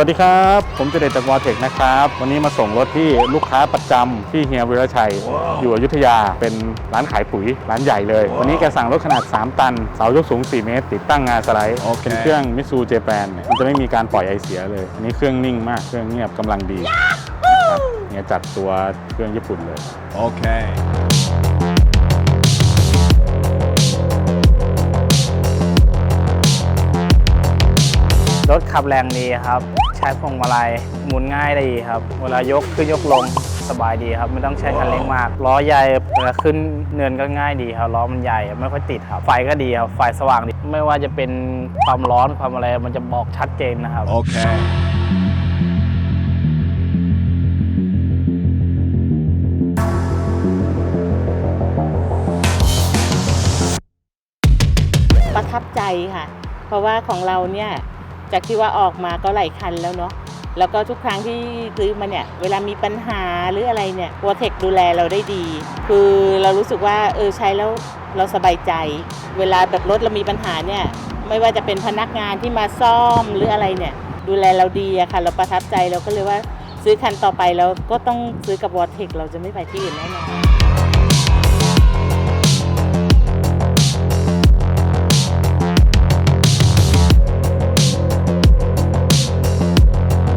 วัสดีครับ ผมเจเดชจากวอเทคนะครับ วันนี้มาส่งรถที่ลูกค้าประจำที่เฮียวิรชัย อยู่อยุธยาเป็นร้านขายปุ๋ยร้านใหญ่เลย วันนี้แกสั่งรถขนาด 3 ตัน เสายกสูง 4 เมตร ติดตั้งงานสไลด์โอเคเป็นเครื่องมิซูเจแปนมันจะไม่มีการปล่อยไอเสียเลยอันนี้เครื่องนิ่งมากเครื่องเงียบกำลังดีนะครับเนี่ยจัดตัวเครื่องญี่ปุ่นเลย Okay. ร ถขับแรงดีครับ ใช้พวงมาลัยหมุนง่ายดีครับ เวลายกขึ้นยกลงสบายดีครับ ไม่ต้องใช้คันเร่งมาก ล้อใหญ่เวลาขึ้นเนินก็ง่ายดีครับ ล้อมันใหญ่ไม่ค่อยติดครับ ไฟก็ดีครับ ไฟสว่างดี ไม่ว่าจะเป็นความร้อนความอะไรมันจะบอกชัดเจนนะครับ Okay. ประทับใจค่ะ เพราะว่าของเราเนี่ย จากที่ว่าออกมาก็หลายคันแล้วเนาะแล้วก็ทุกครั้งที่ซื้อมาเนี่ย เวลามีปัญหาหรืออะไรเนี่ยวอเทคดูแลเราได้ดี คือเรารู้สึกว่าเออใช้แล้วเราสบายใจ เวลาแบบรถเรามีปัญหาเนี่ย ไม่ว่าจะเป็นพนักงานที่มาซ่อมหรืออะไรเนี่ย ดูแลเราดีอะค่ะ เราประทับใจเราก็เลยว่าซื้อคันต่อไปแล้วก็ต้องซื้อกับวอเทคเราจะไม่ไปที่อื่นแน่นอน